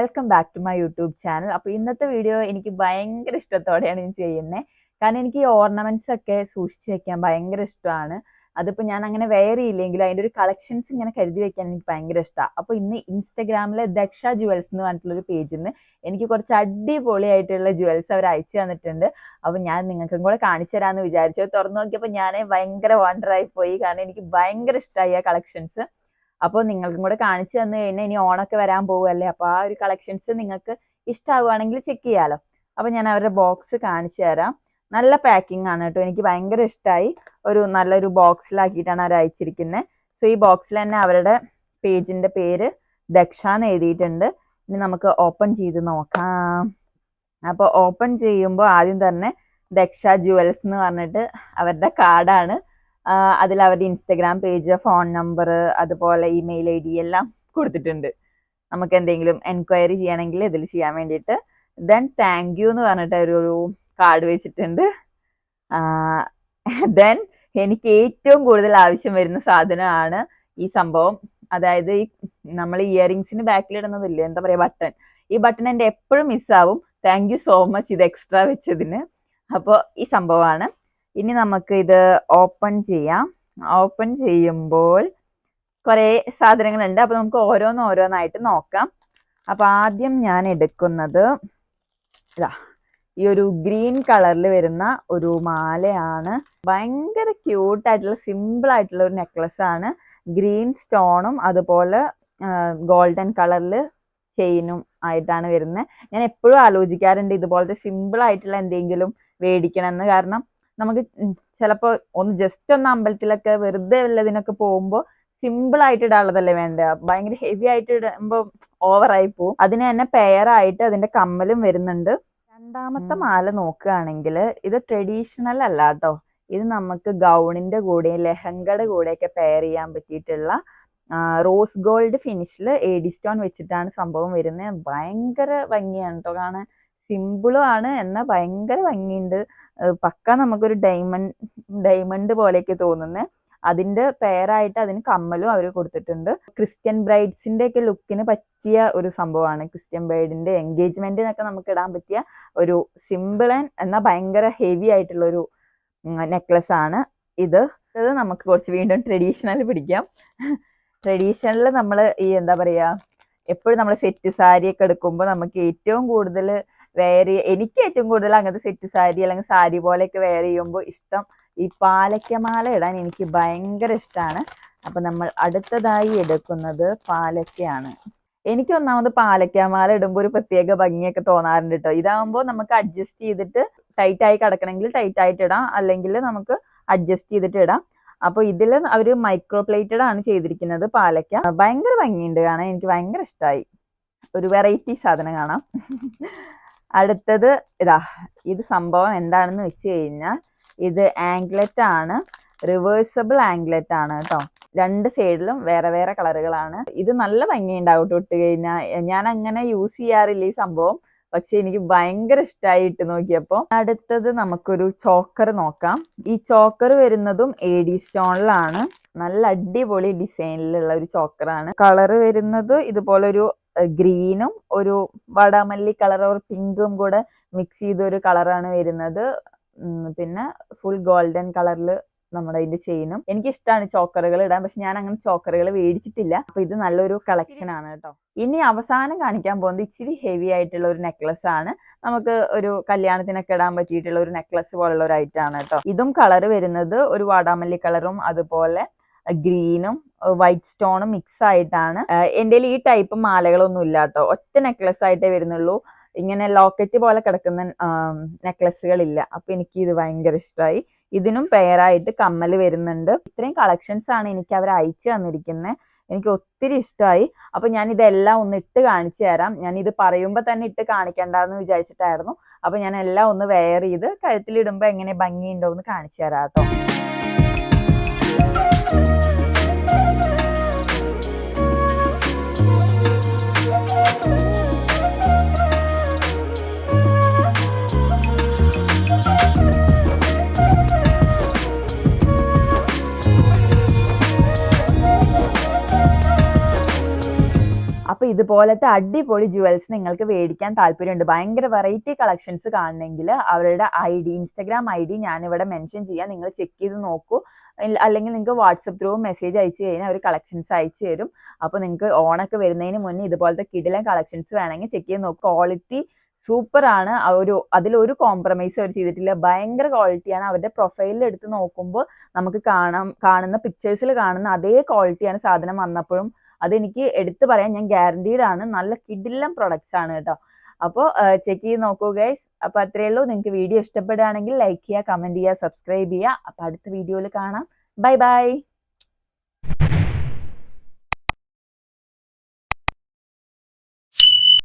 Welcome back to my YouTube channel അപ്പോൾ ഇന്നത്തെ video എനിക്ക് ഭയങ്കര ഇഷ്ടത്തോടെയാണ് ഞാൻ ചെയ്യുന്നത് കാരണം എനിക്ക് ഈ ഓർണമെന്റ്സ് ഒക്കെ സൂക്ഷിച്ച് വെക്കാൻ ഭയങ്കര ഇഷ്ടമാണ്. അതിപ്പോൾ ഞാൻ അങ്ങനെ വെയർ ചെയ്യില്ലെങ്കിലും അതിന്റെ ഒരു കളക്ഷൻസ് ഇങ്ങനെ കരുതി വെക്കാൻ എനിക്ക് ഭയങ്കര ഇഷ്ടമാണ് അപ്പോൾ ഇന്ന് ഇൻസ്റ്റഗ്രാമിലെ ദക്ഷ ജുവൽസ് എന്ന് പറഞ്ഞിട്ടുള്ളൊരു പേജിൽ നിന്ന് എനിക്ക് കുറച്ച് അടിപൊളിയായിട്ടുള്ള ജുവൽസ് അവർ അയച്ചു തന്നിട്ടുണ്ട്. അപ്പോൾ ഞാൻ നിങ്ങൾക്കും കൂടെ കാണിച്ചു തരാമെന്ന് വിചാരിച്ചു. തുറന്നു നോക്കിയപ്പോൾ ഞാൻ ഭയങ്കര വണ്ടറായി പോയി. കാരണം എനിക്ക് ഭയങ്കര ഇഷ്ടമായി ആ കളക്ഷൻസ് അപ്പോൾ നിങ്ങൾക്കും കൂടെ കാണിച്ചു തന്നു കഴിഞ്ഞാൽ ഇനി ഓണൊക്കെ വരാൻ പോകുമല്ലേ അപ്പോൾ ആ ഒരു കളക്ഷൻസ് നിങ്ങൾക്ക് ഇഷ്ടമാവുകയാണെങ്കിൽ ചെക്ക് ചെയ്യാലോ. അപ്പോൾ ഞാൻ അവരുടെ ബോക്സ് കാണിച്ചു തരാം. നല്ല പാക്കിംഗ് ആണ് കേട്ടോ. എനിക്ക് ഭയങ്കര ഇഷ്ടമായി ഒരു നല്ലൊരു ബോക്സിലാക്കിയിട്ടാണ് അവർ അയച്ചിരിക്കുന്നത് സോ ഈ ബോക്സിൽ തന്നെ അവരുടെ പേജിന്റെ പേര് ദക്ഷ എന്ന് എഴുതിയിട്ടുണ്ട്. ഇനി നമുക്ക് ഓപ്പൺ ചെയ്ത് നോക്കാം. അപ്പോൾ ഓപ്പൺ ചെയ്യുമ്പോൾ ആദ്യം തന്നെ ദക്ഷ ജുവൽസ് എന്ന് പറഞ്ഞിട്ട് അവരുടെ കാർഡാണ് അതിൽ അവരുടെ ഇൻസ്റ്റഗ്രാം പേജ് ഫോൺ നമ്പർ അതുപോലെ ഇമെയിൽ ഐ ഡി എല്ലാം കൊടുത്തിട്ടുണ്ട്. നമുക്ക് എന്തെങ്കിലും എൻക്വയറി ചെയ്യണമെങ്കിൽ ഇതിൽ ചെയ്യാൻ വേണ്ടിയിട്ട്. ദെൻ താങ്ക് യു എന്ന് പറഞ്ഞിട്ട് ഒരു കാർഡ് വെച്ചിട്ടുണ്ട്. ദെൻ എനിക്ക് ഏറ്റവും കൂടുതൽ ആവശ്യം വരുന്ന സാധനമാണ് ഈ സംഭവം. അതായത് ഈ നമ്മൾ ഇയറിങ്സിന് ബാക്കിൽ ഇടുന്നതില്ലേ എന്താ പറയുക ബട്ടൺ ഈ ബട്ടൺ എന്റെ എപ്പോഴും മിസ്സാവും താങ്ക് യു സോ മച്ച് ഇത് എക്സ്ട്രാ വെച്ചതിന്. അപ്പോൾ ഈ സംഭവമാണ്. ഇനി നമുക്ക് ഇത് ഓപ്പൺ ചെയ്യാം. ഓപ്പൺ ചെയ്യുമ്പോൾ കുറേ സാധനങ്ങളുണ്ട്. അപ്പോൾ നമുക്ക് ഓരോന്ന് ഓരോന്നായിട്ട് നോക്കാം. അപ്പോൾ ആദ്യം ഞാൻ എടുക്കുന്നത് ഇതാ ഈ ഒരു ഗ്രീൻ കളറിൽ വരുന്ന ഒരു മാലയാണ്. ഭയങ്കര ക്യൂട്ടായിട്ടുള്ള സിമ്പിൾ ആയിട്ടുള്ള ഒരു നെക്ലസ് ആണ്. ഗ്രീൻ സ്റ്റോണും അതുപോലെ ഗോൾഡൻ കളറിൽ ചെയിനും ആയിട്ടാണ് വരുന്നത്. ഞാൻ എപ്പോഴും ആലോചിക്കാറുണ്ട് ഇതുപോലത്തെ സിമ്പിൾ ആയിട്ടുള്ള എന്തെങ്കിലും മേടിക്കണമെന്ന്. കാരണം നമുക്ക് ചിലപ്പോൾ ഒന്ന് ജസ്റ്റ് ഒന്ന് അമ്പലത്തിലൊക്കെ വെറുതെ വല്ലതിനൊക്കെ പോകുമ്പോൾ സിമ്പിൾ ആയിട്ട് ഇടാനുള്ളതല്ലേ വേണ്ട? ഭയങ്കര ഹെവി ആയിട്ട് ഇടുമ്പോൾ ഓവറായി പോകും അതിന് തന്നെ പെയറായിട്ട് അതിന്റെ കമ്മലും വരുന്നുണ്ട്. രണ്ടാമത്തെ മാല നോക്കുകയാണെങ്കിൽ ഇത് ട്രഡീഷണൽ അല്ല കേട്ടോ. ഇത് നമുക്ക് ഗൗണിന്റെ കൂടെ ലെഹങ്കയുടെ കൂടെയൊക്കെ പെയർ ചെയ്യാൻ പറ്റിയിട്ടുള്ള റോസ് ഗോൾഡ് ഫിനിഷിൽ എഡി സ്റ്റോൺ വെച്ചിട്ടാണ് സംഭവം വരുന്നത്. ഭയങ്കര ഭംഗിയാണ് കേട്ടോ കാണാൻ. സിമ്പിളും ആണ്. എന്നാൽ ഭയങ്കര ഭംഗിയുണ്ട്. പക്ക നമുക്കൊരു ഡയമണ്ട് ഡയമണ്ട് പോലെയൊക്കെ തോന്നുന്നത് അതിന്റെ പേരായിട്ട് അതിന് കമ്മലും അവർ കൊടുത്തിട്ടുണ്ട്. ക്രിസ്ത്യൻ ബ്രൈഡ്സിന്റെ ഒക്കെ ലുക്കിന് പറ്റിയ ഒരു സംഭവമാണ്. ക്രിസ്ത്യൻ ബ്രൈഡിന്റെ എൻഗേജ്മെന്റിനൊക്കെ നമുക്ക് ഇടാൻ പറ്റിയ ഒരു സിമ്പിൾ ആൻഡ് എന്നാൽ ഭയങ്കര ഹെവി ആയിട്ടുള്ള ഒരു നെക്ലസ് ആണ് ഇത്. ഇത് നമുക്ക് കുറച്ച് വീണ്ടും ട്രഡീഷണൽ പിടിക്കാം. ട്രഡീഷണൽ നമ്മൾ ഈ എന്താ പറയുക എപ്പോഴും നമ്മൾ സെറ്റ് സാരിയൊക്കെ എടുക്കുമ്പോൾ നമുക്ക് ഏറ്റവും കൂടുതൽ വെയർ എനിക്ക് ഏറ്റവും കൂടുതൽ അങ്ങനത്തെ സെറ്റ് സാരി അല്ലെങ്കിൽ സാരി പോലെയൊക്കെ വെയർ ചെയ്യുമ്പോൾ ഇഷ്ടം ഈ പാലക്കമാല ഇടാൻ എനിക്ക് ഭയങ്കര ഇഷ്ടമാണ് അപ്പൊ നമ്മൾ അടുത്തതായി എടുക്കുന്നത് പാലക്കയാണ്. എനിക്ക് ഒന്നാമത് പാലക്കാമാല ഇടുമ്പോൾ ഒരു പ്രത്യേക ഭംഗിയൊക്കെ തോന്നാറുണ്ട് കേട്ടോ ഇതാകുമ്പോൾ നമുക്ക് അഡ്ജസ്റ്റ് ചെയ്തിട്ട് ടൈറ്റ് ആയി കിടക്കണമെങ്കിൽ ടൈറ്റ് ആയിട്ട് ഇടാം. അല്ലെങ്കിൽ നമുക്ക് അഡ്ജസ്റ്റ് ചെയ്തിട്ട് ഇടാം. അപ്പോൾ ഇതിൽ അവർ മൈക്രോ പ്ലേറ്റഡ് ആണ് ചെയ്തിരിക്കുന്നത് പാലക്ക. ഭയങ്കര ഭംഗിയുണ്ട് കാണാൻ. എനിക്ക് ഭയങ്കര ഇഷ്ടമായി ഒരു വെറൈറ്റി സാധനം കാണാം. അടുത്തത് ഇതാ ഇത് സംഭവം എന്താണെന്ന് വെച്ച് കഴിഞ്ഞാൽ ഇത് ആംഗ്ലറ്റ് ആണ്. റിവേഴ്സബിൾ ആംഗ്ലറ്റ് ആണ് കേട്ടോ. രണ്ട് സൈഡിലും വേറെ വേറെ കളറുകളാണ്. ഇത് നല്ല ഭംഗിയുണ്ടാവും ഇട്ട് കഴിഞ്ഞാൽ ഞാൻ അങ്ങനെ യൂസ് ചെയ്യാറില്ല ഈ സംഭവം. പക്ഷെ എനിക്ക് ഭയങ്കര ഇഷ്ടമായി ഇട്ട് നോക്കിയപ്പോൾ അടുത്തത് നമുക്കൊരു ചോക്കർ നോക്കാം. ഈ ചോക്കർ വരുന്നതും എ ഡി സ്റ്റോണിലാണ്. നല്ല അടിപൊളി ഡിസൈനിലുള്ള ഒരു ചോക്കറാണ്. കളർ വരുന്നത് ഇതുപോലൊരു ഗ്രീനും ഒരു വടമല്ലി കളർ ഓർ പിങ്കും കൂടെ മിക്സ് ചെയ്ത ഒരു കളറാണ് വരുന്നത്. പിന്നെ ഫുൾ ഗോൾഡൻ കളറിൽ നമ്മുടെ ഇതിന്റെ ചെയിനും. എനിക്ക് ഇഷ്ടമാണ് ചോക്കറുകൾ ഇടാൻ പക്ഷെ ഞാൻ അങ്ങനെ ചോക്കറുകൾ മേടിച്ചിട്ടില്ല അപ്പൊ ഇത് നല്ലൊരു കളക്ഷൻ ആണ് കേട്ടോ. ഇനി അവസാനം കാണിക്കാൻ പോകുന്നത് ഇച്ചിരി ഹെവി ആയിട്ടുള്ള ഒരു നെക്ലസ് ആണ്. നമുക്ക് ഒരു കല്യാണത്തിനൊക്കെ ഇടാൻ പറ്റിയിട്ടുള്ള ഒരു നെക്ലസ് പോലുള്ള ഒരു ഐറ്റം ആണ് കേട്ടോ. ഇതും കളർ വരുന്നത് ഒരു വാടാമല്ലി കളറും അതുപോലെ ഗ്രീനും വൈറ്റ് സ്റ്റോണും മിക്സ് ആയിട്ടാണ്. എന്റെ ഈ ടൈപ്പ് മാലകളൊന്നും ഇല്ല കേട്ടോ ഒറ്റ നെക്ലസ് ആയിട്ടേ വരുന്നുള്ളൂ. ഇങ്ങനെ ലോക്കറ്റ് പോലെ കിടക്കുന്ന നെക്ലസുകൾ ഇല്ല അപ്പൊ എനിക്ക് ഇത് ഭയങ്കര ഇഷ്ടമായി ഇതിനും പെയറായിട്ട് കമ്മൽ വരുന്നുണ്ട്. ഇത്രയും കളക്ഷൻസ് ആണ് എനിക്ക് അവർ അയച്ചു തന്നിരിക്കുന്നത് എനിക്ക് ഒത്തിരി ഇഷ്ടമായി അപ്പൊ ഞാൻ ഇതെല്ലാം ഒന്ന് ഇട്ട് കാണിച്ചു തരാം. ഞാൻ ഇത് പറയുമ്പോൾ തന്നെ ഇട്ട് കാണിക്കണ്ടെന്ന് വിചാരിച്ചിട്ടായിരുന്നു. അപ്പൊ ഞാൻ എല്ലാം ഒന്ന് വെയർ ചെയ്ത് കഴുത്തിലിടുമ്പോൾ എങ്ങനെ ഭംഗിയുണ്ടോ എന്ന് കാണിച്ചു തരാം കേട്ടോ ഇതുപോലത്തെ അടിപൊളി ജുവൽസ് നിങ്ങൾക്ക് മേടിക്കാൻ താല്പര്യമുണ്ട്. ഭയങ്കര വെറൈറ്റി കളക്ഷൻസ് കാണണമെങ്കിൽ അവരുടെ I D Instagram I D ഞാനിവിടെ മെൻഷൻ ചെയ്യാം. നിങ്ങൾ ചെക്ക് ചെയ്ത് നോക്കൂ. അല്ലെങ്കിൽ നിങ്ങൾക്ക് വാട്സപ്പ് ത്രൂ മെസ്സേജ് അയച്ചു കഴിഞ്ഞാൽ അവർ കളക്ഷൻസ് അയച്ചു തരും. അപ്പോൾ നിങ്ങൾക്ക് ഓണൊക്കെ വരുന്നതിന് മുന്നേ ഇതുപോലത്തെ കിടിലൻ കളക്ഷൻസ് വേണമെങ്കിൽ ചെക്ക് ചെയ്ത് നോക്കുക ക്വാളിറ്റി സൂപ്പർ ആണ്. ഒരു അതിലൊരു കോംപ്രമൈസ് അവർ ചെയ്തിട്ടില്ല. ഭയങ്കര ക്വാളിറ്റിയാണ് അവരുടെ പ്രൊഫൈലിൽ എടുത്ത് നോക്കുമ്പോൾ നമുക്ക് കാണാം കാണുന്ന പിക്ചേഴ്സിൽ കാണുന്ന അതേ ക്വാളിറ്റിയാണ് സാധനം വന്നപ്പോഴും അതെനിക്ക് എടുത്തു പറയാൻ ഞാൻ ഗ്യാരണ്ടീഡ് ആണ്. നല്ല കിടിലൻ പ്രൊഡക്ട്സ് ആണ് കേട്ടോ. അപ്പോൾ ചെക്ക് ചെയ്ത് നോക്കൂ ഗൈസ് അപ്പോൾ അത്രയേ ഉള്ളൂ. നിങ്ങൾക്ക് വീഡിയോ ഇഷ്ടപ്പെടുകയാണെങ്കിൽ ലൈക്ക് ചെയ്യുക കമന്റ് ചെയ്യുക സബ്സ്ക്രൈബ് ചെയ്യുക. അപ്പോൾ അടുത്ത വീഡിയോയിൽ കാണാം. Bye bye